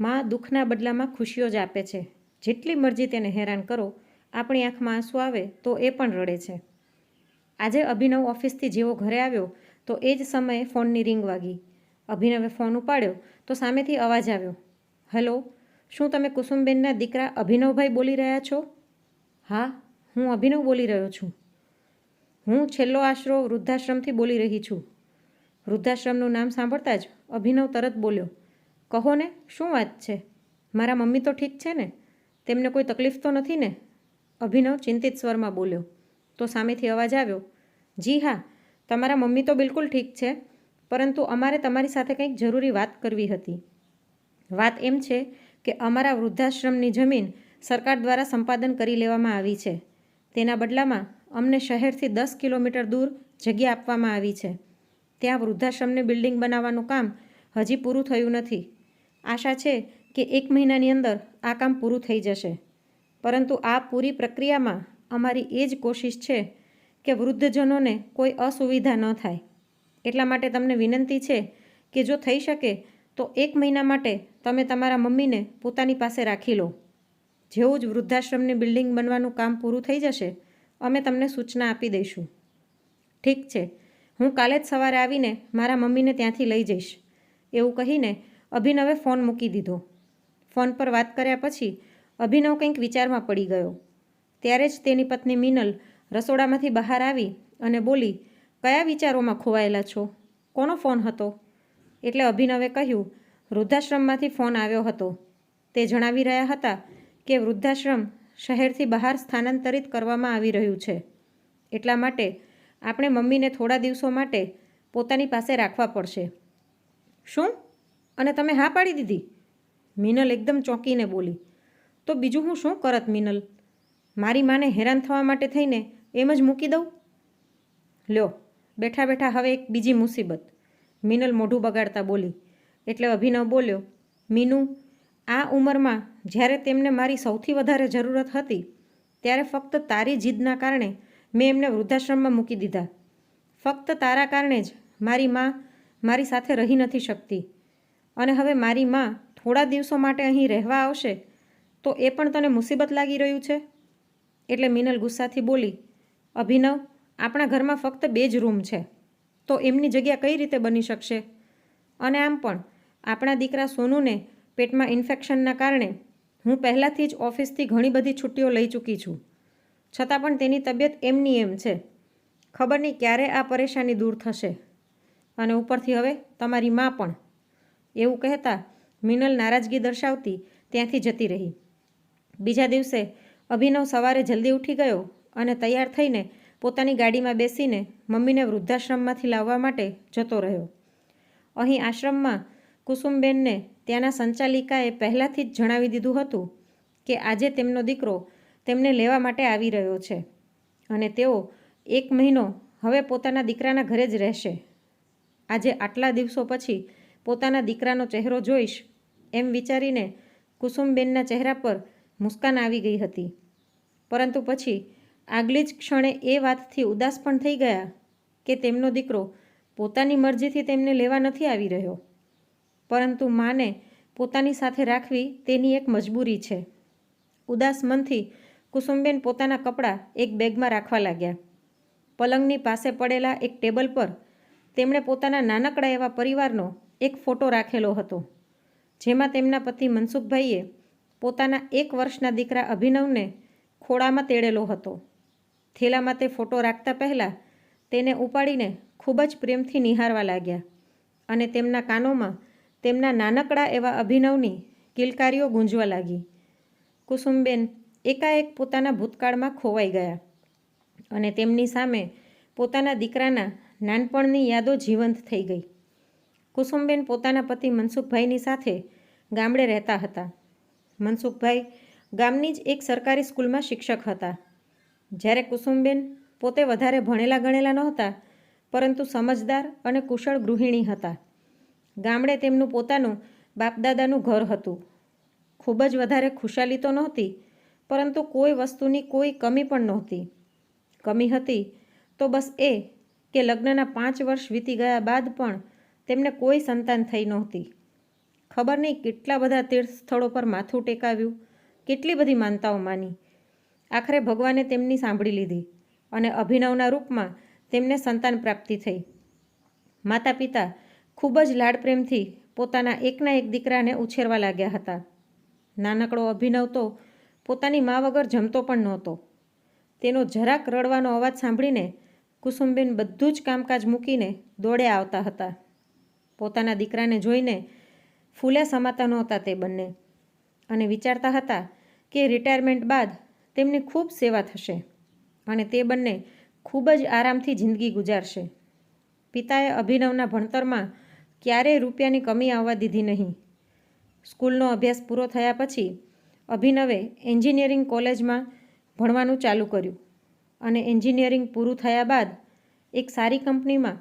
માં દુઃખના બદલામાં ખુશીઓ જ આપે છે. જેટલી મરજી તેને હેરાન કરો, આપણી આંખમાં આંસુ આવે તો એ પણ રડે છે. આજે અભિનવ ઓફિસથી જેવો ઘરે આવ્યો તો એ જ સમયે ફોનની રિંગ વાગી. અભિનવે ફોન ઉપાડ્યો તો સામેથી અવાજ આવ્યો. હેલો, શું તમે કુસુમબેનના દીકરા અભિનવભાઈ બોલી રહ્યા છો? હા, હું અભિનવ બોલી રહ્યો છું. હું છેલ્લો આશરો વૃદ્ધાશ્રમથી બોલી રહી છું. વૃદ્ધાશ્રમનું નામ સાંભળતા જ અભિનવ તરત બોલ્યો. કહો ને, શું વાત છે? મારા મમ્મી તો ઠીક છે ને? તેમને કોઈ તકલીફ તો નથી ને? અભિનવ ચિંતિત સ્વરમાં બોલ્યો. તો સામેથી અવાજ આવ્યો, જી હા, તમારા મમ્મી તો બિલકુલ ઠીક છે, પરંતુ અમારે તમારી સાથે કંઈક જરૂરી વાત કરવી હતી. વાત એમ છે કે અમારા વૃદ્ધાશ્રમની જમીન સરકાર દ્વારા સંપાદન કરી લેવામાં આવી છે. તેના બદલામાં અમને શહેરથી દસ કિલોમીટર દૂર જગ્યા આપવામાં આવી છે. ત્યાં વૃદ્ધાશ્રમની બિલ્ડિંગ બનાવવાનું કામ હજી પૂરું થયું નથી. આશા છે કે એક મહિનાની અંદર આ કામ પૂરું થઈ જશે. પરંતુ આ પૂરી પ્રક્રિયામાં અમારી એ જ કોશિશ છે કે વૃદ્ધજનોને કોઈ અસુવિધા ન થાય. એટલા માટે તમને વિનંતી છે કે જો થઈ શકે, તો એક મહિના માટે તમે તમારા મમ્મીને પોતાની પાસે રાખી લો. જેવું જ વૃદ્ધાશ્રમની બિલ્ડિંગ બનવાનું કામ પૂરું થઈ જશે, અમે તમને સૂચના આપી દઈશું. ઠીક છે, હું કાલે જ સવારે આવીને મારા મમ્મીને ત્યાંથી લઈ જઈશ. એવું કહીને અભિનવે ફોન મૂકી દીધો. ફોન પર વાત કર્યા પછી અભિનવ કંઈક વિચારમાં પડી ગયો. ત્યારે જ તેની પત્ની મિનલ રસોડામાંથી બહાર આવી અને બોલી, કયા વિચારોમાં ખોવાયેલા છો? કોનો ફોન હતો? એટલે અભિનવે કહ્યું, વૃદ્ધાશ્રમમાંથી ફોન આવ્યો હતો. તે જણાવી રહ્યા હતા કે વૃદ્ધાશ્રમ શહેરથી બહાર સ્થાનાંતરિત કરવામાં આવી રહ્યું છે. એટલા માટે આપણે મમ્મીને થોડા દિવસો માટે પોતાની પાસે રાખવા પડશે. શું? અને તમે હા પાડી દીધી? મિનલ એકદમ ચોંકીને બોલી, તો બીજું હું શું કરત મિનલ? મારી માને હેરાન થવા માટે થઈને એમ જ મૂકી દઉં? લ્યો, બેઠા બેઠા હવે એક બીજી મુસીબત. મિનલ મોઢું બગાડતા બોલી, એટલે અભિનવ બોલ્યો, મીનુ, આ ઉંમરમાં જ્યારે તેમને મારી સૌથી વધારે જરૂરત હતી, ત્યારે ફક્ત તારી જીદના કારણે મેં એમને વૃદ્ધાશ્રમમાં મૂકી દીધા. ફક્ત તારા કારણે જ મારી મા મારી સાથે રહી નથી શકતી. અને હવે મારી મા થોડા દિવસો માટે અહીં રહેવા આવશે, તો એ પણ તને મુસીબત લાગી રહ્યું છે? એટલે મિનલ ગુસ્સાથી બોલી, અભિનવ, આપણા ઘરમાં ફક્ત બે જ રૂમ છે, તો એમની જગ્યા કઈ રીતે બની શકશે? અને આમ પણ, આપણા દીકરા સોનુને પેટમાં ઇન્ફેક્શનના કારણે હું પહેલાંથી જ ઓફિસથી ઘણી બધી છુટ્ટીઓ લઈ ચૂકી છું. છતાં પણ તેની તબિયત એમની એમ છે. ખબર નહીં ક્યારે આ પરેશાની દૂર થશે. અને ઉપરથી, હવે તમારી મા પણ એવું કહેતા મિનલ નારાજગી દર્શાવતી ત્યાંથી જતી રહી. બીજા દિવસે અભિનવ સવારે જલ્દી ઉઠી ગયો અને તૈયાર થઈને પોતાની ગાડીમાં બેસીને મમ્મીને વૃદ્ધાશ્રમમાંથી લાવવા માટે જતો રહ્યો. અહીં આશ્રમમાં કુસુમબેનને ત્યાંના સંચાલિકાએ પહેલાંથી જ જણાવી દીધું હતું કે આજે તેમનો દીકરો તેમને લેવા માટે આવી રહ્યો છે અને તેઓ એક મહિનો હવે પોતાના દીકરાના ઘરે જ રહેશે. આજે આટલા દિવસો પછી પોતાના દીકરાનો ચહેરો જોઈશ એમ વિચારીને કુસુમબેનના ચહેરા પર મુસ્કાન આવી ગઈ હતી. પરંતુ પછી આગલી જ ક્ષણે એ વાતથી ઉદાસ પણ થઈ ગયા કે તેમનો દીકરો પોતાની મરજીથી તેમને લેવા નથી આવી રહ્યો. પરંતુ માને પોતાની સાથે રાખવી તેની એક મજબૂરી છે. ઉદાસ મનથી કુસુમબેન પોતાના કપડાં એક બેગમાં રાખવા લાગ્યા. પલંગની પાસે પડેલા એક ટેબલ પર તેમણે પોતાના નાનકડા એવા પરિવારનો એક ફોટો રાખેલો હતો, જેમાં તેમના પતિ મનસુખભાઈએ પોતાના એક વર્ષના દીકરા અભિનવને ખોળામાં તેડેલો હતો. થેલામાં તે ફોટો રાખતા પહેલાં તેને ઉપાડીને ખૂબ જ પ્રેમથી નિહારવા લાગ્યા અને તેમના કાનોમાં તેમના નાનકડા એવા અભિનવની કિલકારીઓ ગુંજવા લાગી. કુસુમબેન એકાએક પોતાના ભૂતકાળમાં ખોવાઈ ગયા અને તેમની સામે પોતાના દીકરાના નાનપણની યાદો જીવંત થઈ ગઈ. કુસુમબેન પોતાના પતિ મનસુખભાઈની સાથે ગામડે રહેતા હતા. મનસુખભાઈ ગામની જ એક સરકારી સ્કૂલમાં શિક્ષક હતા. જ્યારે કુસુમબેન પોતે વધારે ભણેલા ગણેલા નહોતા, પરંતુ સમજદાર અને કુશળ ગૃહિણી હતા. ગામડે તેમનું પોતાનું બાપદાદાનું ઘર હતું. ખૂબ જ વધારે ખુશાલી તો નહોતી, પરંતુ કોઈ વસ્તુની કોઈ કમી પણ નહોતી. કમી હતી તો બસ એ કે લગ્નના પાંચ વર્ષ વીતી ગયા બાદ પણ તેમને કોઈ સંતાન થઈ નહોતી. ખબર નહીં કેટલા બધા તીર્થ સ્થળો પર માથું ટેકાવ્યું, કેટલી બધી માનતાઓ માની. આખરે ભગવાને તેમની સાંભળી લીધી અને અભિનવના રૂપમાં તેમને સંતાન પ્રાપ્તિ થઈ. માતા પિતા ખૂબ જ લાડપ્રેમથી પોતાના એકના એક દીકરાને ઉછેરવા લાગ્યા હતા. નાનકડો અભિનવ તો પોતાની મા વગર જમતો પણ નહોતો. તેનો જરાક રડવાનો અવાજ સાંભળીને કુસુમબેન બધું જ કામકાજ મૂકીને દોડે આવતા હતા. પોતાના દીકરાને જોઈને ફૂલે સમાતા નહોતા તે બંને. અને વિચારતા હતા કે રિટાયરમેન્ટ બાદ તેમની ખૂબ સેવા થશે અને તે બંને ખૂબ જ આરામથી જિંદગી ગુજારશે. પિતાએ અભિનવના ભણતરમાં ક્યારેય રૂપિયાની કમી આવવા દીધી નહીં. સ્કૂલનો અભ્યાસ પૂરો થયા પછી અભિનવે એન્જિનિયરિંગ કોલેજમાં ભણવાનું ચાલુ કર્યું અને એન્જિનિયરિંગ પૂરું થયા બાદ એક સારી કંપનીમાં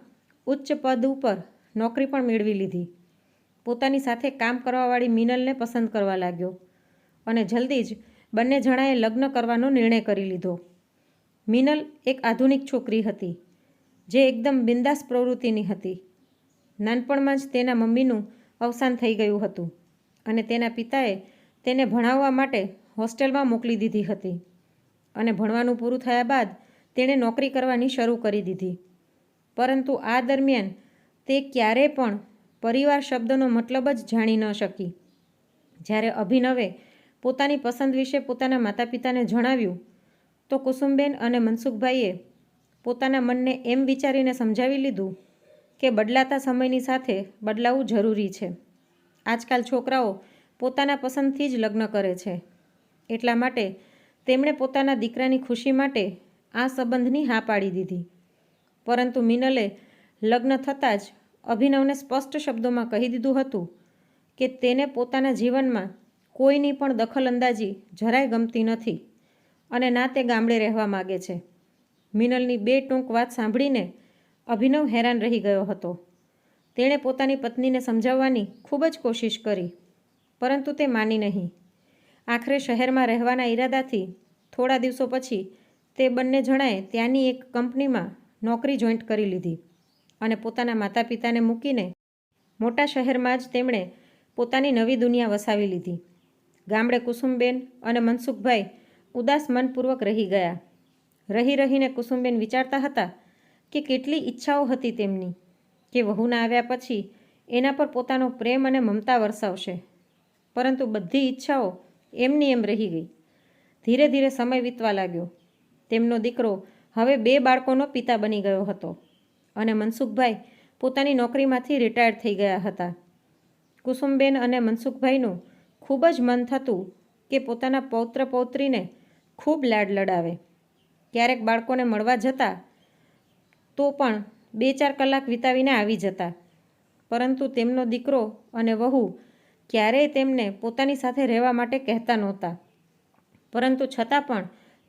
ઉચ્ચ પદ ઉપર નોકરી પણ મેળવી લીધી. પોતાની સાથે કામ કરવાવાળી મિનલને પસંદ કરવા લાગ્યો અને જલ્દી જ બંને જણાએ લગ્ન કરવાનો નિર્ણય કરી લીધો. મિનલ એક આધુનિક છોકરી હતી, જે એકદમ બિંદાસ પ્રવૃત્તિની હતી. નાનપણમાં જ તેના મમ્મીનું અવસાન થઈ ગયું હતું અને તેના પિતાએ તેને ભણાવવા માટે હોસ્ટેલમાં મોકલી દીધી હતી અને ભણવાનું પૂરું થયા બાદ તેણે નોકરી કરવાની શરૂ કરી દીધી. પરંતુ આ દરમિયાન તે ક્યારેય પણ પરિવાર શબ્દનો મતલબ જ જાણી ન શકી. જ્યારે અભિનવે પોતાની પસંદ વિશે પોતાના માતા પિતાને જણાવ્યું, તો કુસુમબેન અને મનસુખભાઈએ પોતાના મનને એમ વિચારીને સમજાવી લીધું કે બદલાતા સમયની સાથે બદલાવું જરૂરી છે. આજકાલ છોકરાઓ પોતાના પસંદથી જ લગ્ન કરે છે. એટલા માટે તેમણે પોતાના દીકરાની ખુશી માટે આ સંબંધની હા પાડી દીધી. પરંતુ મિનલે લગ્ન થતાં જ અભિનવને સ્પષ્ટ શબ્દોમાં કહી દીધું હતું કે તેને પોતાના જીવનમાં કોઈની પણ દખલઅંદાજી જરાય ગમતી નથી અને ના તે ગામડે રહેવા માગે છે. મિનલની બે ટૂંક વાત સાંભળીને અભિનવ હેરાન રહી ગયો હતો. તેણે પોતાની પત્નીને સમજાવવાની ખૂબ જ કોશિશ કરી, પરંતુ તે માની નહીં. આખરે શહેરમાં રહેવાના ઈરાદાથી થોડા દિવસો પછી તે બંને જણાએ ત્યાંની એક કંપનીમાં નોકરી જોઈન્ટ કરી લીધી. અને પોતાના માતા પિતાને મૂકીને મોટા શહેરમાં જ તેમણે પોતાની નવી દુનિયા વસાવી લીધી. ગામડે કુસુમબેન અને મનસુખભાઈ ઉદાસ મનપૂર્વક રહી ગયા. રહી રહીને કુસુમબેન વિચારતા હતા કે કેટલી ઈચ્છાઓ હતી તેમની, કે વહુના આવ્યા પછી એના પર પોતાનો પ્રેમ અને મમતા વરસાવશે. પરંતુ બધી ઈચ્છાઓ એમની એમ રહી ગઈ. ધીરે ધીરે સમય વીતવા લાગ્યો. તેમનો દીકરો હવે બે બાળકોનો પિતા બની ગયો હતો. અને મનસુખભાઈ પોતાની નોકરીમાંથી રિટાયર થઈ ગયા હતા. કુસુમબેન અને મનસુખભાઈનું ખૂબ જ મન થતું કે પોતાના પૌત્ર પૌત્રીને ખૂબ લાડ લડાવે. ક્યારેક બાળકોને મળવા જતા તો પણ બે ચાર કલાક વિતાવીને આવી જતા. પરંતુ તેમનો દીકરો અને વહુ ક્યારેય તેમને પોતાની સાથે રહેવા માટે કહેતા નહોતા. પરંતુ છતાં પણ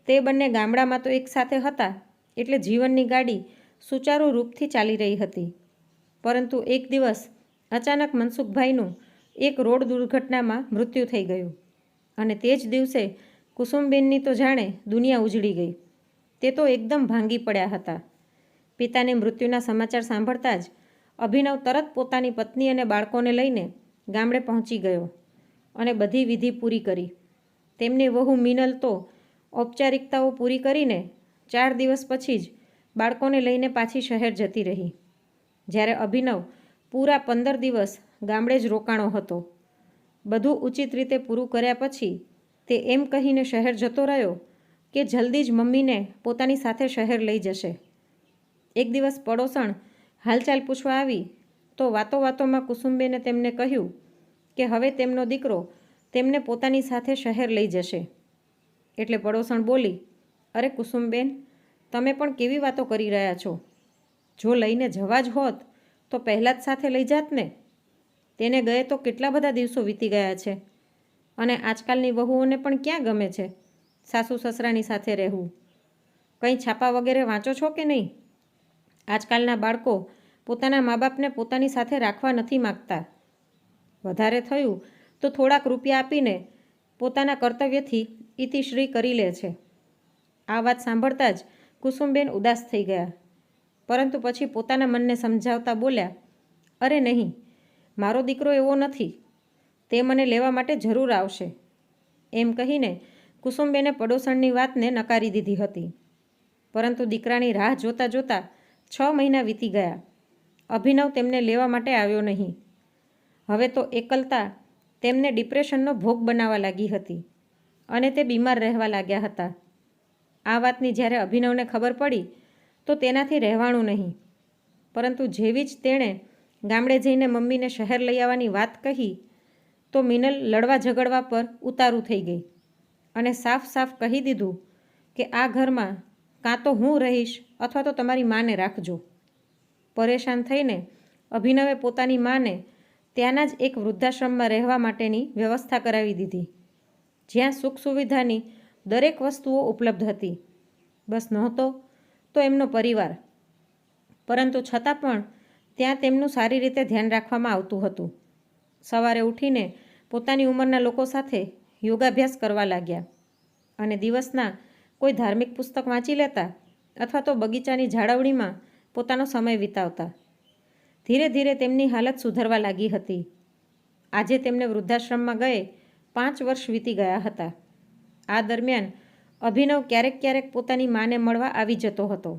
તે બંને ગામડામાં તો એકસાથે હતા એટલે જીવનની ગાડી સુચારુ રૂપથી ચાલી રહી હતી. પરંતુ એક દિવસ અચાનક મનસુખભાઈનું એક રોડ દુર્ઘટનામાં મૃત્યુ થઈ ગયું અને તે જ દિવસે કુસુમબેનની તો જાણે દુનિયા ઉજળી ગઈ. તે તો એકદમ ભાંગી પડ્યા હતા. પિતાને મૃત્યુના સમાચાર સાંભળતા જ અભિનવ તરત પોતાની પત્ની અને બાળકોને લઈને ગામડે પહોંચી ગયો અને બધી વિધિ પૂરી કરી. તેમની વહુ મિનલ તો ઔપચારિકતાઓ પૂરી કરીને ચાર દિવસ પછી જ બાળકોને લઈને પાછી શહેર જતી રહી. જ્યારે અભિનવ પૂરા પંદર દિવસ ગામડે જ રોકાણો હતો. બધું ઉચિત રીતે પૂરું કર્યા પછી તે એમ કહીને શહેર જતો રહ્યો કે જલ્દી જ મમ્મીને પોતાની સાથે શહેર લઈ જશે. એક દિવસ પડોસણ હાલચાલ પૂછવા આવી તો વાતો વાતોમાં કુસુમબેને તેમને કહ્યું કે હવે તેમનો દીકરો તેમને પોતાની સાથે શહેર લઈ જશે. એટલે પડોસણ બોલી, અરે કુસુમબેન તમે પણ કેવી વાતો કરી રહ્યા છો? જો લઈને જવા જ હોત, તો પહેલાં જ સાથે લઈ જાત ને? તેને ગયે તો કેટલા બધા દિવસો વીતી ગયા છે. અને આજકાલની વહુઓને પણ ક્યાં ગમે છે? સાસુ સસરાની સાથે રહેવું. કંઈ છાપા વગેરે વાંચો છો કે નહીં? આજકાલના બાળકો પોતાના મા બાપને પોતાની સાથે રાખવા નથી માગતા. વધારે થયું તો થોડાક રૂપિયા આપીને પોતાના કર્તવ્યથી ઇતિશ્રી કરી લે છે. આ વાત સાંભળતા જ કુસુમબેન ઉદાસ થઈ ગયા. પરંતુ પછી પોતાના મનને સમજાવતા બોલ્યા, અરે નહીં, મારો દીકરો એવો નથી. તે મને લેવા માટે જરૂર આવશે. એમ કહીને કુસુમબેને પડોસણની વાતને નકારી દીધી હતી. પરંતુ દીકરાની રાહ જોતાં જોતાં છ મહિના વીતી ગયા. અભિનવ તેમને લેવા માટે આવ્યો નહીં. હવે તો એકલતા તેમને ડિપ્રેશનનો ભોગ બનાવવા લાગી હતી અને તે બીમાર રહેવા લાગ્યા હતા. આ વાતની જ્યારે અભિનવને ખબર પડી, તો તેનાથી રહેવાણું નહીં. પરંતુ જેવી જ તેણે ગામડે જઈને મમ્મીને શહેર લઈ આવવાની વાત કહી, તો મિનલ લડવા ઝઘડવા પર ઉતારું થઈ ગઈ અને સાફ સાફ કહી દીધું કે આ ઘરમાં કાં તો હું રહીશ અથવા તો તમારી માને રાખજો. પરેશાન થઈને અભિનવે પોતાની માને ત્યાંના જ એક વૃદ્ધાશ્રમમાં રહેવા માટેની વ્યવસ્થા કરાવી દીધી, જ્યાં સુખ સુવિધાની દરેક વસ્તુઓ ઉપલબ્ધ હતી. બસ નહોતો તો એમનો પરિવાર. પરંતુ છતાં પણ ત્યાં તેમનું સારી રીતે ધ્યાન રાખવામાં આવતું હતું. સવારે ઉઠીને પોતાની ઉંમરના લોકો સાથે યોગાભ્યાસ કરવા લાગ્યા. અને દિવસના કોઈ ધાર્મિક પુસ્તક વાંચી લેતા અથવા તો બગીચાની જાળવણીમાં પોતાનો સમય વિતાવતા. ધીરે ધીરે તેમની હાલત સુધરવા લાગી હતી. આજે તેમને વૃદ્ધાશ્રમમાં ગયે પાંચ વર્ષ વીતી ગયા હતા. આ દરમિયાન અભિનવ ક્યારેક ક્યારેક પોતાની માને મળવા આવી જતો હતો.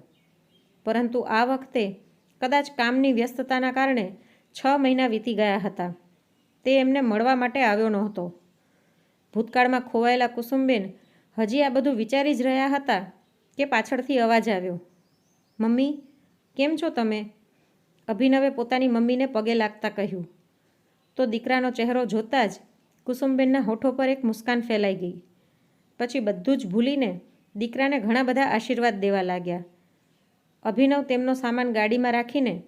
પરંતુ આ વખતે કદાચ કામની વ્યસ્તતાના કારણે છ મહિના વીતી ગયા હતા. તે એમને મળવા માટે આવ્યો નહોતો. ભૂતકાળમાં ખોવાયેલા કુસુમબેન હજી આ બધું વિચારી જ રહ્યા હતા કે પાછળથી અવાજ આવ્યો, મમ્મી, કેમ છો તમે? અભિનવે પોતાની મમ્મીને પગે લાગતા કહ્યું. તો દીકરાનો ચહેરો જોતાં જ કુસુમબેનના હોઠો પર એક મુસ્કાન ફેલાઈ ગઈ. પછી બધું જ ભૂલીને દીકરાને ઘણા બધા આશીર્વાદ દેવા લાગ્યા. અભિનવ તેમનો સામાન ગાડીમાં રાખીને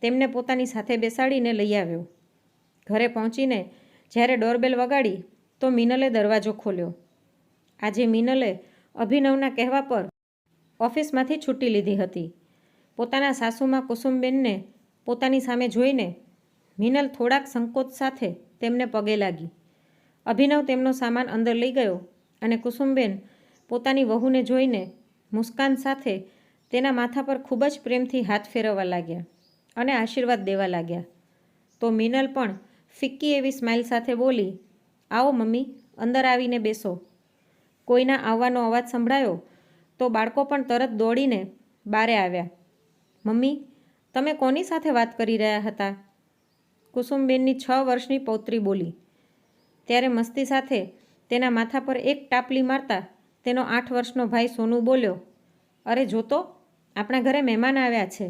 તેમને પોતાની સાથે બેસાડીને લઈ આવ્યો. ઘરે પહોંચીને જ્યારે ડોરબેલ વગાડી તો મિનલે દરવાજો ખોલ્યો. આજે મિનલે અભિનવના કહેવા પર ઓફિસમાંથી છૂટી લીધી હતી. પોતાના સાસુમાં કુસુમબેનને પોતાની સામે જોઈને મિનલ થોડાક સંકોચ સાથે તેમને પગે લાગી. અભિનવ તેમનો સામાન અંદર લઈ ગયો અને કુસુમબેન પોતાની વહુને જોઈને મુસ્કાન સાથે તેના માથા પર ખૂબ જ પ્રેમથી હાથ ફેરવવા લાગ્યા અને આશીર્વાદ દેવા લાગ્યા. તો મિનલ પણ ફિક્કી એવી સ્માઇલ સાથે બોલી, આવો મમ્મી, અંદર આવીને બેસો. કોઈના આવવાનો અવાજ સંભળાયો તો બાળકો પણ તરત દોડીને બારે આવ્યા. મમ્મી, તમે કોની સાથે વાત કરી રહ્યા હતા? કુસુમબેનની છ વર્ષની પૌત્રી બોલી. ત્યારે મસ્તી સાથે તેના માથા પર એક ટાપલી મારતા તેનો આઠ વર્ષનો ભાઈ સોનુ બોલ્યો, અરે જોતો, આપણા ઘરે મહેમાન આવ્યા છે.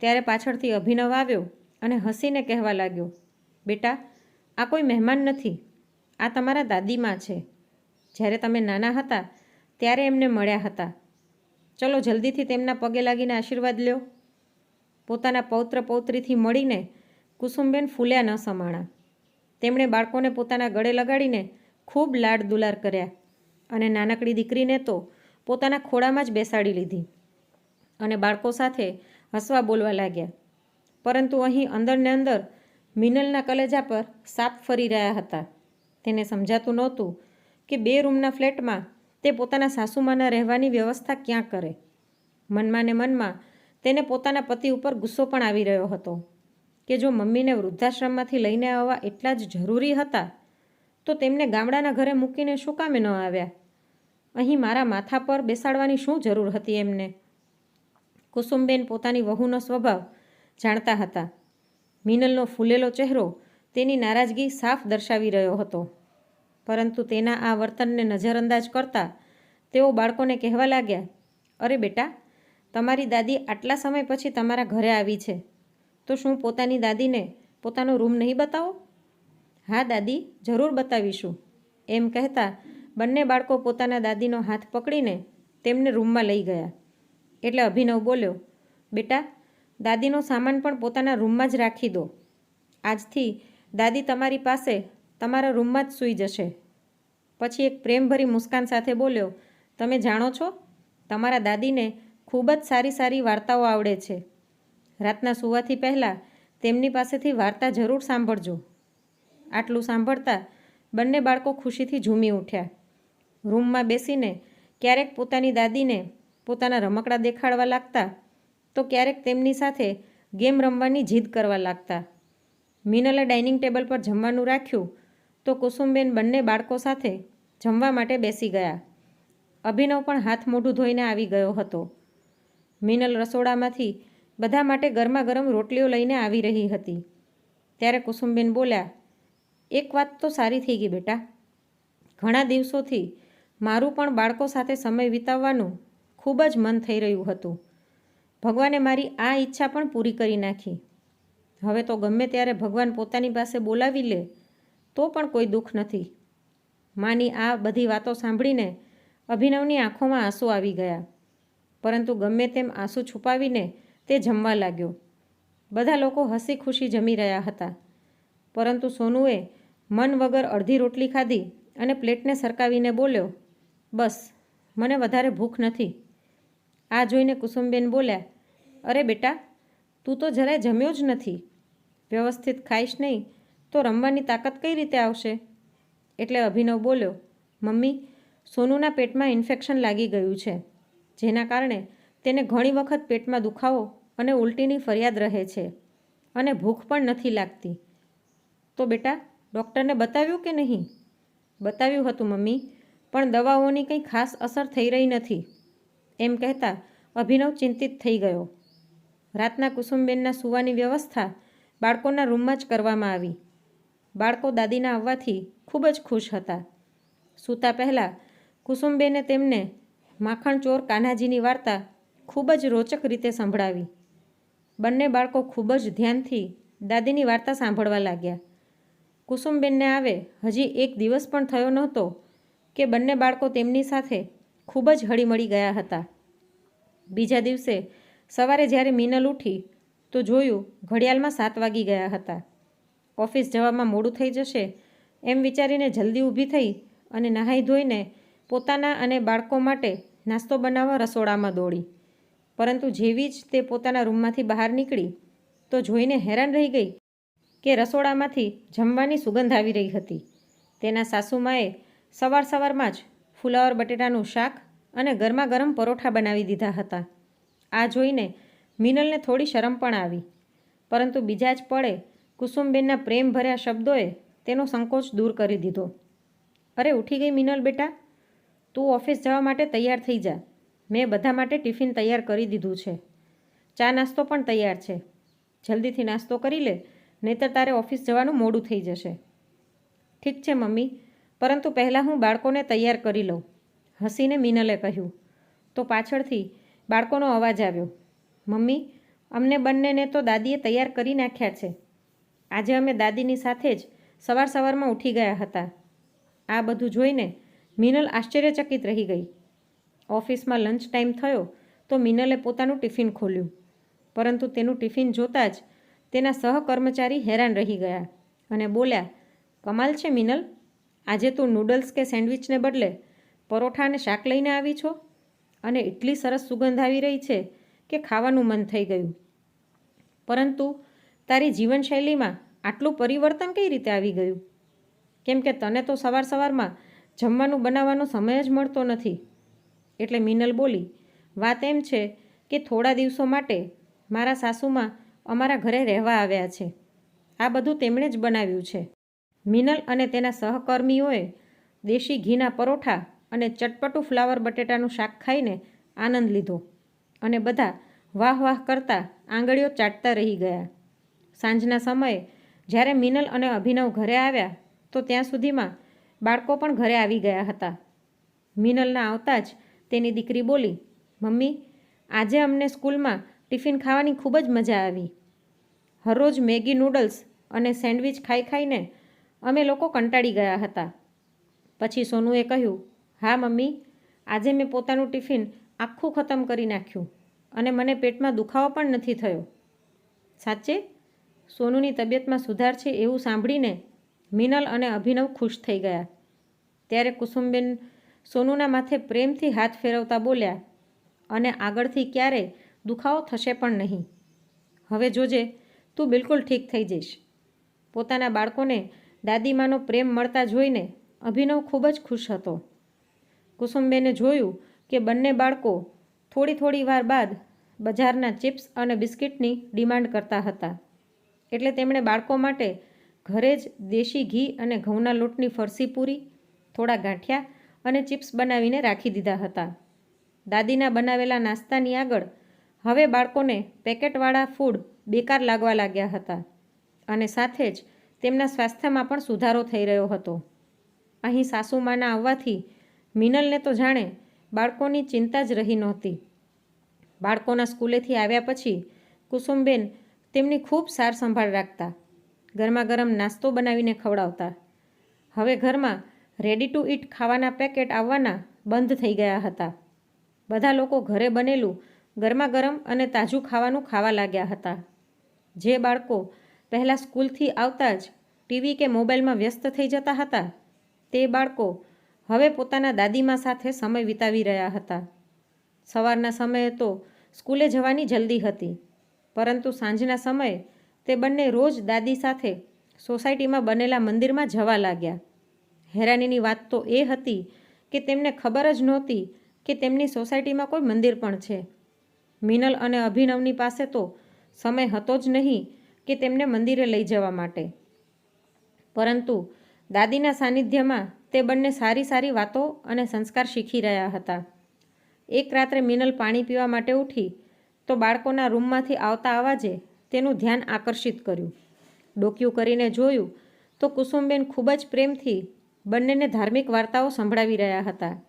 ત્યારે પાછળથી અભિનવ આવ્યો અને હસીને કહેવા લાગ્યો, બેટા, આ કોઈ મહેમાન નથી. આ તમારા દાદીમાં છે. જ્યારે તમે નાના હતા, ત્યારે એમને મળ્યા હતા. ચલો જલ્દીથી તેમના પગે લાગીને આશીર્વાદ લ્યો. પોતાના પૌત્ર પૌત્રીથી મળીને કુસુમબેન ફૂલ્યા ન સમાણા. તેમણે બાળકોને પોતાના ગળે લગાડીને ખૂબ લાડ દુલાર કર્યા અને નાનકડી દીકરીને તો પોતાના ખોળામાં જ બેસાડી લીધી અને બાળકો સાથે હસવા બોલવા લાગ્યા. પરંતુ અહીં અંદરને અંદર મિનલના કલેજા પર સાપ ફરી રહ્યા હતા. તેને સમજાતું નહોતું કે બે રૂમના ફ્લેટમાં તે પોતાના સાસુમાના રહેવાની વ્યવસ્થા ક્યાં કરે. મનમાં ને મનમાં તેને પોતાના પતિ ઉપર ગુસ્સો પણ આવી રહ્યો હતો કે જો મમ્મીને વૃદ્ધાશ્રમમાંથી લઈને આવવા એટલા જ જરૂરી હતા તો તેમને ગામડાના ઘરે મૂકીને શું કામે ન આવ્યા? અહીં મારા માથા પર બેસાડવાની શું જરૂર હતી એમને? કુસુમબેન પોતાની વહુનો સ્વભાવ જાણતા હતા. મિનલનો ફૂલેલો ચહેરો તેની નારાજગી સાફ દર્શાવી રહ્યો હતો. પરંતુ તેના આ વર્તનને નજરઅંદાજ કરતા તેઓ બાળકોને કહેવા લાગ્યા, અરે બેટા, તમારી દાદી આટલા સમય પછી તમારા ઘરે આવી છે. તો શું પોતાની દાદીને પોતાનો રૂમ નહીં બતાવો? હા, દાદી, જરૂર બતાવીશું. એમ કહેતા બંને બાળકો પોતાના દાદીનો હાથ પકડીને તેમને રૂમમાં લઈ ગયા. એટલે અભિનવ બોલ્યો, બેટા, દાદીનો સામાન પણ પોતાના રૂમમાં જ રાખી દો. આજથી દાદી તમારી પાસે તમારા રૂમમાં જ સૂઈ જશે. પછી એક પ્રેમભરી મુસ્કાન સાથે બોલ્યો, તમે જાણો છો, તમારા દાદીને ખૂબ જ સારી સારી વાર્તાઓ આવડે છે. રાતના સૂવાથી પહેલાં તેમની પાસેથી વાર્તા જરૂર સાંભળજો. આટલું સાંભળતા બંને બાળકો ખુશીથી ઝૂમી ઉઠ્યા. રૂમમાં બેસીને ક્યારેક પોતાની દાદીને પોતાના રમકડા દેખાડવા લાગતા તો ક્યારેક તેમની સાથે ગેમ રમવાની જીદ કરવા લાગતા. મિનલે ડાઇનિંગ ટેબલ પર જમવાનું રાખ્યું તો કુસુમબેન બંને બાળકો સાથે જમવા માટે બેસી ગયા. અભિનવ પણ હાથ મોઢું ધોઈને આવી ગયો હતો. મિનલ રસોડામાંથી બધા માટે ગરમા ગરમ રોટલીઓ લઈને આવી રહી હતી. ત્યારે કુસુમબેન બોલ્યા એક વાત તો સારી થઈ ગઈ બેટા. ઘણા દિવસોથી મારું પણ બાળકો સાથે સમય વિતાવવાનું ખૂબ જ મન થઈ રહ્યું હતું. ભગવાને મારી આ ઈચ્છા પણ પૂરી કરી નાખી. હવે તો ગમે ત્યારે ભગવાન પોતાની પાસે બોલાવી લે, તો પણ કોઈ દુઃખ નથી. માની આ બધી વાતો સાંભળીને અભિનવની આંખોમાં આંસુ આવી ગયા. પરંતુ ગમે તેમ આંસુ છુપાવીને તે જમવા લાગ્યો. બધા લોકો હસી ખુશી જમી રહ્યા હતા. પરંતુ સોનુએ મન વગર અડધી રોટલી ખાધી અને પ્લેટને સરકાવીને બોલ્યો, બસ, મને વધારે ભૂખ નથી. આ જોઈને કુસુમબેન બોલ્યા, અરે બેટા, તું તો જરાય જમ્યો જ નથી. વ્યવસ્થિત ખાઈશ નહીં તો રમવાની તાકાત કઈ રીતે આવશે? એટલે અભિનવ બોલ્યો, મમ્મી, સોનુના પેટમાં ઇન્ફેક્શન લાગી ગયું છે, જેના કારણે તેને ઘણી વખત પેટમાં દુખાવો અને ઉલટીની ફરિયાદ રહે છે અને ભૂખ પણ નથી લાગતી. તો બેટા ડૉક્ટરને બતાવ્યું કે નહીં? બતાવ્યું હતું મમ્મી, પણ દવાઓની કંઈ ખાસ અસર થઈ રહી નથી. એમ કહેતા અભિનવ ચિંતિત થઈ ગયો. રાતના કુસુમબેનના સૂવાની વ્યવસ્થા બાળકોના રૂમમાં જ કરવામાં આવી. બાળકો દાદીના આવવાથી ખૂબ જ ખુશ હતા. સૂતા પહેલાં કુસુમબેને તેમને માખણચોર કાન્હાજીની વાર્તા ખૂબ જ રોચક રીતે સંભળાવી. બંને બાળકો ખૂબ જ ધ્યાનથી દાદીની વાર્તા સાંભળવા લાગ્યા. કુસુમબેનને આવે, હજી એક દિવસ પણ થયો નહોતો કે બંને બાળકો તેમની સાથે ખૂબ જ હળીમળી ગયા હતા. બીજા દિવસે સવારે જ્યારે મિનલ ઉઠી, તો જોયું ઘડિયાળમાં સાત વાગી ગયા હતા. ઓફિસ જવામાં મોડું થઈ જશે એમ વિચારીને જલ્દી ઊભી થઈ અને નહાઈ ધોઈને પોતાના અને બાળકો માટે નાસ્તો બનાવવા રસોડામાં દોડી. પરંતુ જેવી જ તે પોતાના રૂમમાંથી બહાર નીકળી, તો જોઈને હેરાન રહી ગઈ કે રસોડામાંથી જમવાની સુગંધ આવી રહી હતી. તેના સાસુમાએ સવાર સવારમાં જ ફુલાવર બટેટાનું શાક અને ગરમા ગરમ પરોઠા બનાવી દીધા હતા. આ જોઈને મિનલને થોડી શરમ પણ આવી. પરંતુ બીજા જ પળે કુસુમબેનના પ્રેમભર્યા શબ્દોએ તેનો સંકોચ દૂર કરી દીધો. અરે, ઉઠી ગઈ મિનલ બેટા. તું ઓફિસ જવા માટે તૈયાર થઈ જા. મેં બધા માટે ટિફિન તૈયાર કરી દીધું છે. ચા નાસ્તો પણ તૈયાર છે. જલ્દીથી નાસ્તો કરી લે નહીતર તારે ઓફિસ જવાનું મોડું થઈ જશે. ઠીક છે, મમ્મી. પરંતુ પહેલાં હું બાળકોને તૈયાર કરી લઉં. હસીને મિનલે કહ્યું. તો પાછળથી બાળકોનો અવાજ આવ્યો. મમ્મી, અમને બંનેને તો દાદીએ તૈયાર કરી નાખ્યા છે. આજે અમે દાદીની સાથે જ સવાર સવારમાં ઉઠી ગયા હતા. આ બધું જોઈને મિનલ આશ્ચર્યચકિત રહી ગઈ. ઓફિસમાં લંચ ટાઈમ થયો તો મિનલે પોતાનું ટિફિન ખોલ્યું. પરંતુ તેનું ટિફિન જોતાં જ તેના સહકર્મચારી હેરાન રહી ગયા અને બોલ્યા, કમાલ છે મિનલ, આજે તું નૂડલ્સ કે સેન્ડવિચને બદલે પરોઠા અને શાક લઈને આવી છો? અને એટલી સરસ સુગંધ આવી રહી છે કે ખાવાનું મન થઈ ગયું. પરંતુ તારી જીવનશૈલીમાં આટલું પરિવર્તન કઈ રીતે આવી ગયું? કેમ કે તને તો સવાર સવારમાં જમવાનું બનાવવાનો સમય જ મળતો નથી. એટલે મિનલ બોલી, વાત એમ છે કે થોડા દિવસો માટે મારા સાસુમાં અમારા ઘરે રહેવા આવ્યા છે. આ બધું તેમણે જ બનાવ્યું છે. મિનલ અને તેના સહકર્મીઓએ દેશી ઘીના પરોઠા અને ચટપટું ફ્લાવર બટેટાનું શાક ખાઈને આનંદ લીધો અને બધા વાહ વાહ કરતા આંગળીઓ ચાટતા રહી ગયા. સાંજના સમયે જ્યારે મિનલ અને અભિનવ ઘરે આવ્યા તો ત્યાં સુધીમાં બાળકો પણ ઘરે આવી ગયા હતા. મિનલના આવતા જ તેની દીકરી બોલી, મમ્મી, આજે અમને સ્કૂલમાં ટિફિન ખાવાની ખૂબ જ મજા આવી. હરરોજ મેગી નૂડલ્સ અને સેન્ડવિચ ખાઈ ખાઈને અમે લોકો કંટાળી ગયા હતા. પછી સોનુએ કહ્યું, હા, મમ્મી, આજે મેં પોતાનું ટિફિન આખું ખતમ કરી નાખ્યું અને મને પેટમાં દુખાવો પણ નથી થયો. સાચે? સોનુની તબિયતમાં સુધાર છે એવું સાંભળીને મિનલ અને અભિનવ ખુશ થઈ ગયા. ત્યારે કુસુમબેન સોનુના માથે પ્રેમથી હાથ ફેરવતા બોલ્યા, અને આગળથી ક્યારે દુખાવો થશે પણ નહીં. હવે જોજે તું બિલકુલ ઠીક થઈ જઈશ. પોતાના બાળકોને દાદીમાનો પ્રેમ મળતા જોઈને અભિનવ ખૂબ જ ખુશ હતો. કુસુમબેને જોયું કે બંને બાળકો થોડી થોડી વાર બાદ બજારના ચિપ્સ અને બિસ્કિટની ડિમાન્ડ કરતા હતા. એટલે તેમણે બાળકો માટે ઘરે જ દેશી ઘી અને ઘઉંના લોટની ફરસી પૂરી, થોડા ગાંઠિયા અને ચિપ્સ બનાવીને રાખી દીધા હતા. દાદીના બનાવેલા નાસ્તાની આગળ હવે બાળકોને પેકેટવાળા ફૂડ બેકાર લાગવા લાગ્યા હતા અને સાથે જ તેમના સ્વાસ્થ્યમાં પણ સુધારો થઈ રહ્યો હતો. અહીં સાસુમાના આવવાથી મિનલને તો જાણે બાળકોની ચિંતા જ રહી નહોતી. બાળકોના સ્કૂલેથી આવ્યા પછી કુસુમબેન તેમની ખૂબ સાર સંભાળ રાખતા, ગરમા ગરમ નાસ્તો બનાવીને ખવડાવતા. હવે ઘરમાં રેડી ટુ ઇટ ખાવાના પેકેટ આવવાના બંધ થઈ ગયા હતા. બધા લોકો ઘરે બનેલું ગરમા ગરમ અને તાજું ખાવાનું ખાવા લાગ્યા હતા. જે બાળકો પહેલાં સ્કૂલથી આવતા જ ટીવી કે મોબાઈલમાં વ્યસ્ત થઈ જતા હતા, તે બાળકો હવે પોતાના દાદીમા સાથે સમય વિતાવી રહ્યા હતા. સવારના સમયે તો સ્કૂલે જવાની જલ્દી હતી, પરંતુ સાંજના સમયે તે બંને રોજ દાદી સાથે સોસાયટીમાં બનેલા મંદિરમાં જવા લાગ્યા. હેરાનીની વાત તો એ હતી કે તેમને ખબર જ નહોતી કે તેમની સોસાયટીમાં કોઈ મંદિર પણ છે. મિનલ અને અભિનવની પાસે તો સમય હતો જ નહીં કે તેમને મંદિરે લઈ જવા માટે. પરંતુ દાદીના સાનિધ્યમાં તે બંને સારી સારી વાતો અને સંસ્કાર શીખી રહ્યા હતા. એક રાત્રે મિનલ પાણી પીવા માટે ઉઠી તો બાળકોના રૂમમાંથી આવતા અવાજે તેનું ધ્યાન આકર્ષિત કર્યું. ડોક્યું કરીને જોયું તો કુસુમબેન ખૂબ જ પ્રેમથી બંનેને ધાર્મિક વાર્તાઓ સંભળાવી રહ્યા હતા.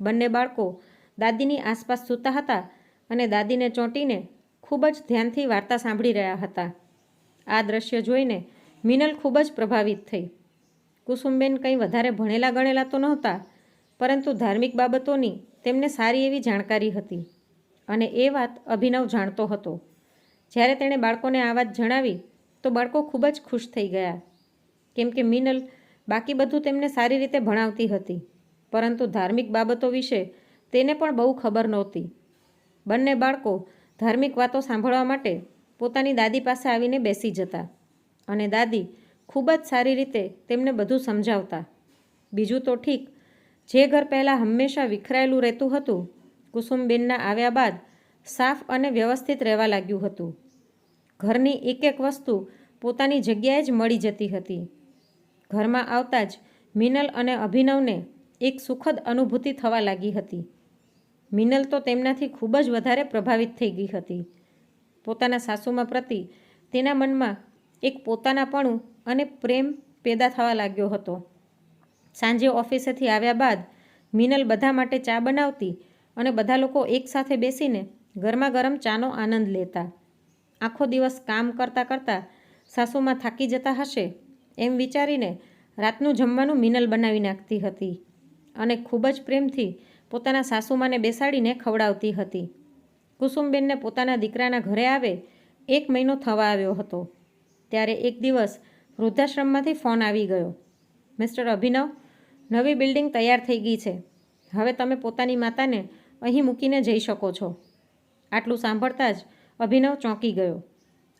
બંને બાળકો દાદીની આસપાસ સૂતા હતા અને દાદીને ચોંટીને ખૂબ જ ધ્યાનથી વાર્તા સાંભળી રહ્યા હતા. આ દ્રશ્ય જોઈને મિનલ ખૂબ જ પ્રભાવિત થઈ. કુસુમબેન કંઈ વધારે ભણેલા ગણેલા તો નહોતા, પરંતુ ધાર્મિક બાબતોની તેમને સારી એવી જાણકારી હતી અને એ વાત અભિનવ જાણતો હતો. જ્યારે તેણે બાળકોને આ વાત જણાવી, તો બાળકો ખૂબ જ ખુશ થઈ ગયા. કેમ કે મિનલ બાકી બધું તેમને સારી રીતે ભણાવતી હતી, પરંતુ ધાર્મિક બાબતો વિશે તેને પણ બહુ ખબર નહોતી. બંને બાળકો ધાર્મિક વાતો સાંભળવા માટે પોતાની દાદી પાસે આવીને બેસી જતા અને દાદી ખૂબ જ સારી રીતે તેમને બધું સમજાવતા. બીજું તો ઠીક, જે ઘર પહેલાં હંમેશા વિખરાયેલું રહેતું હતું, કુસુમબેનના આવ્યા બાદ સાફ અને વ્યવસ્થિત રહેવા લાગ્યું હતું. ઘરની એક એક વસ્તુ પોતાની જગ્યાએ જ મળી જતી હતી. ઘરમાં આવતા જ મિનલ અને અભિનવને એક સુખદ અનુભૂતિ થવા લાગી હતી. મિનલ તો તેમનાથી ખૂબ જ વધારે પ્રભાવિત થઈ ગઈ હતી. પોતાના સાસુમાં પ્રતિ તેના મનમાં એક પોતાનાપણું અને પ્રેમ પેદા થવા લાગ્યો હતો. સાંજે ઓફિસેથી આવ્યા બાદ મિનલ બધા માટે ચા બનાવતી અને બધા લોકો એકસાથે બેસીને ગરમા ગરમ ચાનો આનંદ લેતા. આખો દિવસ કામ કરતાં કરતાં સાસુમાં થાકી જતા હશે એમ વિચારીને રાતનું જમવાનું મિનલ બનાવી નાખતી હતી અને ખૂબ જ પ્રેમથી પોતાના સાસુમાને બેસાડીને ખવડાવતી હતી. કુસુમબેનને પોતાના દીકરાના ઘરે આવે, એક મહિનો થવા આવ્યો હતો. ત્યારે એક દિવસ વૃદ્ધાશ્રમમાંથી ફોન આવી ગયો. મિસ્ટર અભિનવ, નવી બિલ્ડિંગ તૈયાર થઈ ગઈ છે. હવે તમે પોતાની માતાને અહીં મૂકીને જઈ શકો છો. આટલું સાંભળતા જ અભિનવ ચોંકી ગયો.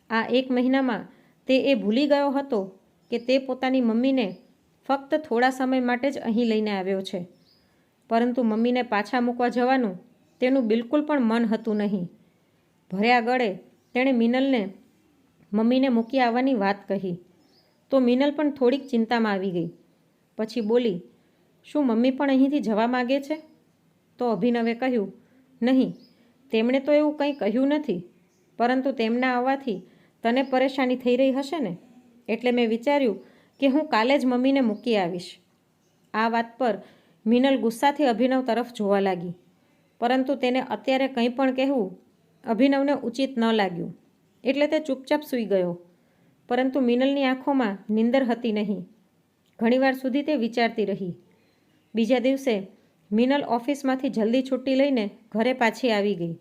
આ એક મહિનામાં તે એ ભૂલી ગયો હતો કે તે પોતાની મમ્મીને ફક્ત થોડા સમય માટે જ અહીં લઈને આવ્યો છે. પરંતુ મમ્મીને પાછા મૂકવા જવાનું તેનું બિલકુલ પણ મન હતું નહીં. ભર્યા ગળે તેણે મિનલને મમ્મીને મૂકી આવવાની વાત કહી. તો મિનલ પણ થોડીક ચિંતામાં આવી ગઈ. પછી બોલી, શું મમ્મી પણ અહીંથી જવા માગે છે? તો અભિનવે કહ્યું, નહીં, તેમણે તો એવું કંઈ કહ્યું નથી, પરંતુ તેમના આવવાથી તને પરેશાની થઈ રહી હશે ને? એટલે મેં વિચાર્યું કે હું કાલે જ મમ્મીને મૂકી આવીશ. આ વાત પર મિનલ ગુસ્સાથી અભિનવ તરફ જોવા લાગી. પરંતુ તેને અત્યારે કંઈ પણ કહેવું અભિનવને ઉચિત ન લાગ્યું. એટલે તે ચૂપચાપ સૂઈ ગયો. પરંતુ મિનલની આંખોમાં નિંદર હતી નહીં. ઘણીવાર સુધી તે વિચારતી રહી. બીજા દિવસે મિનલ ઓફિસમાંથી જલ્દી છૂટી લઈને ઘરે પાછી આવી ગઈ.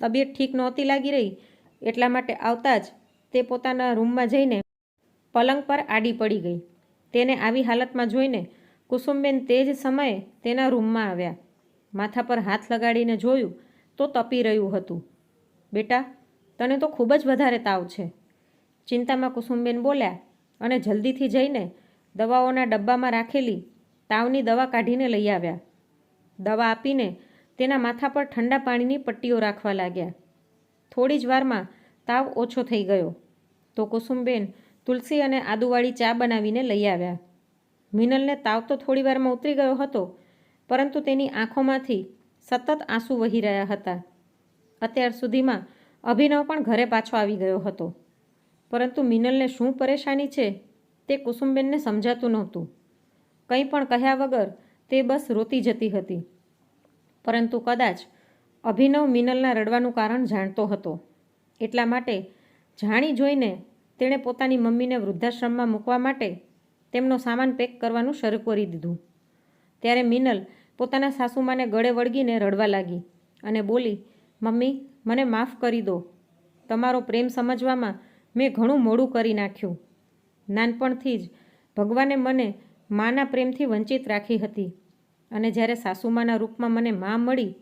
તબિયત ઠીક નહોતી લાગી રહી, એટલા માટે આવતા જ તે પોતાના રૂમમાં જઈને પલંગ પર આડી પડી ગઈ. તેને આવી હાલતમાં જોઈને કુસુમબેન તે જ સમયે તેના રૂમમાં આવ્યા. માથા પર હાથ લગાડીને જોયું તો તપી રહ્યું હતું. બેટા, તને તો ખૂબ જ વધારે તાવ છે. ચિંતામાં કુસુમબેન બોલ્યા અને જલ્દીથી જઈને દવાઓના ડબ્બામાં રાખેલી તાવની દવા કાઢીને લઈ આવ્યા. દવા આપીને તેના માથા પર ઠંડા પાણીની પટ્ટીઓ રાખવા લાગ્યા. થોડી જ વારમાં તાવ ઓછો થઈ ગયો. તો કુસુમબેન તુલસી અને આદુવાળી ચા બનાવીને લઈ આવ્યા. મિનલને તાવ તો થોડી વારમાં ઉતરી ગયો હતો, પરંતુ તેની આંખોમાંથી સતત આંસુ વહી રહ્યા હતા. અત્યાર સુધીમાં અભિનવ પણ ઘરે પાછો આવી ગયો હતો. પરંતુ મિનલને શું પરેશાની છે તે કુસુમબેનને સમજાતું નહોતું. કંઈ પણ કહ્યા વગર તે બસ રોતી જતી હતી. પરંતુ કદાચ અભિનવ મિનલના રડવાનું કારણ જાણતો હતો. એટલા માટે જાણી જોઈને તેણે પોતાની મમ્મીને વૃદ્ધાશ્રમમાં મૂકવા માટે તેમનો સામાન પેક કરવાનું શરૂ કરી દીધું. ત્યારે મિનલ પોતાના સાસુમાને ગળે વળગીને રડવા લાગી અને બોલી, મમ્મી, મને માફ કરી દો. તમારો પ્રેમ સમજવામાં મેં ઘણું મોડું કરી નાખ્યું. નાનપણથી જ ભગવાને મને માના પ્રેમથી વંચિત રાખી હતી અને જ્યારે સાસુમાના રૂપમાં મને મા મળી,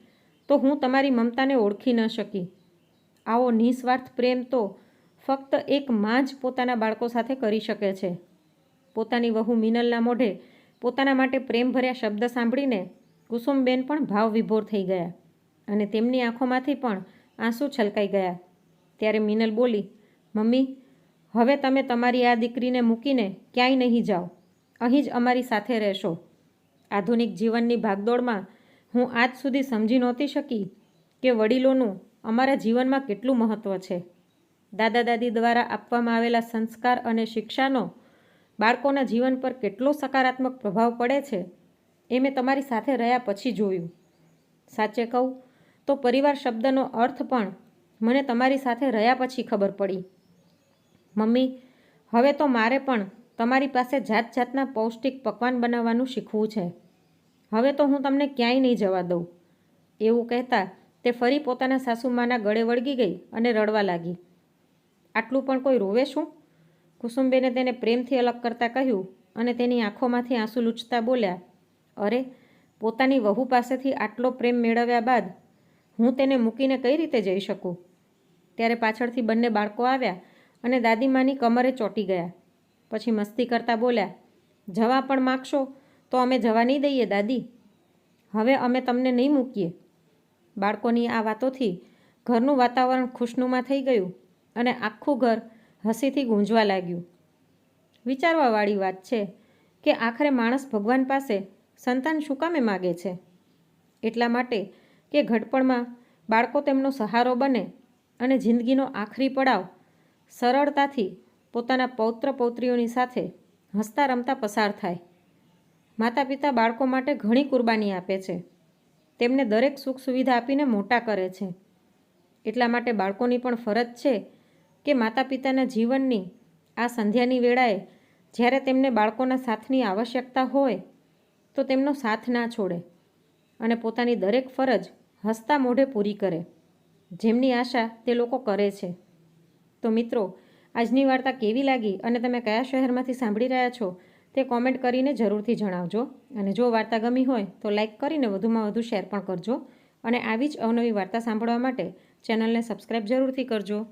તો હું તમારી મમતાને ઓળખી ન શકી. આવો નિસ્વાર્થ પ્રેમ તો ફક્ત એક માં જ પોતાના બાળકો સાથે કરી શકે છે. પોતાની વહુ મિનલના મોઢે પોતાના માટે પ્રેમભર્યા શબ્દ સાંભળીને કુસુમબેન પણ ભાવ વિભોર થઈ ગયા અને તેમની આંખોમાંથી પણ આંસુ છલકાઈ ગયા. ત્યારે મિનલ બોલી, મમ્મી, હવે તમે તમારી આ દીકરીને મૂકીને ક્યાંય નહીં જાઓ. અહીં જ અમારી સાથે રહેશો. આધુનિક જીવનની ભાગદોડમાં હું આજ સુધી સમજી નહોતી શકી કે વડીલોનું અમારા જીવનમાં કેટલું મહત્ત્વ છે. દાદા દાદી દ્વારા આપવામાં આવેલા સંસ્કાર અને શિક્ષાનો બાળકોના જીવન પર કેટલો સકારાત્મક પ્રભાવ પડે છે એ મેં તમારી સાથે રહ્યા પછી જોયું. સાચે કહું તો પરિવાર શબ્દનો અર્થ પણ મને તમારી સાથે રહ્યા પછી ખબર પડી. મમ્મી, હવે તો મારે પણ તમારી પાસે જાત જાતના પૌષ્ટિક પકવાન બનાવવાનું શીખવું છે. હવે તો હું તમને ક્યાંય નહીં જવા દઉં. એવું કહેતા તે ફરી પોતાના સાસુમાના ગળે વળગી ગઈ અને રડવા લાગી. આટલું પણ કોઈ રોવે શું? કુસુમબેને તેને પ્રેમથી અલગ કરતાં કહ્યું અને તેની આંખોમાંથી આંસુ લૂછતા બોલ્યા, અરે, પોતાની વહુ પાસેથી આટલો પ્રેમ મેળવ્યા બાદ હું તેને મૂકીને કઈ રીતે જઈ શકું? ત્યારે પાછળથી બંને બાળકો આવ્યા અને દાદીમાની કમરે ચોંટી ગયા. પછી મસ્તી કરતા બોલ્યા, જવા પણ માગશો તો અમે જવા નહીં દઈએ દાદી. હવે અમે તમને નહીં મૂકીએ. બાળકોની આ વાતોથી ઘરનું વાતાવરણ ખુશનુમા થઈ ગયું અને આખું ઘર હસીથી ગૂંજવા લાગ્યું. વિચારવાવાળી વાત છે કે આખરે માણસ ભગવાન પાસે સંતાન શું કામે માગે છે? એટલા માટે કે ઘડપણમાં બાળકો તેમનો સહારો બને અને જિંદગીનો આખરી પડાવ સરળતાથી પોતાના પૌત્ર પૌત્રીઓની સાથે હસતા રમતા પસાર થાય. માતા પિતા બાળકો માટે ઘણી કુરબાની આપે છે. તેમને દરેક સુખ સુવિધા આપીને મોટા કરે છે. એટલા માટે બાળકોની પણ ફરજ છે કે માતા પિતાના જીવનની, આ સંધ્યાની વેળાએ જ્યારે તેમને બાળકોના સાથની આવશ્યકતા હોય, તો તેમનો સાથ ના છોડે અને પોતાની દરેક ફરજ હસતા મોઢે પૂરી કરે, જેમની આશા તે લોકો કરે છે. તો મિત્રો, આજની વાર્તા કેવી લાગી અને તમે કયા શહેરમાંથી સાંભળી રહ્યા છો તે કોમેન્ટ કરીને જરૂરથી જણાવજો. અને જો વાર્તા ગમી હોય, તો લાઈક કરીને વધુમાં વધુ શેર પણ કરજો. અને આવી જ અવનવી વાર્તા સાંભળવા માટે ચેનલને સબસ્ક્રાઈબ જરૂરથી કરજો.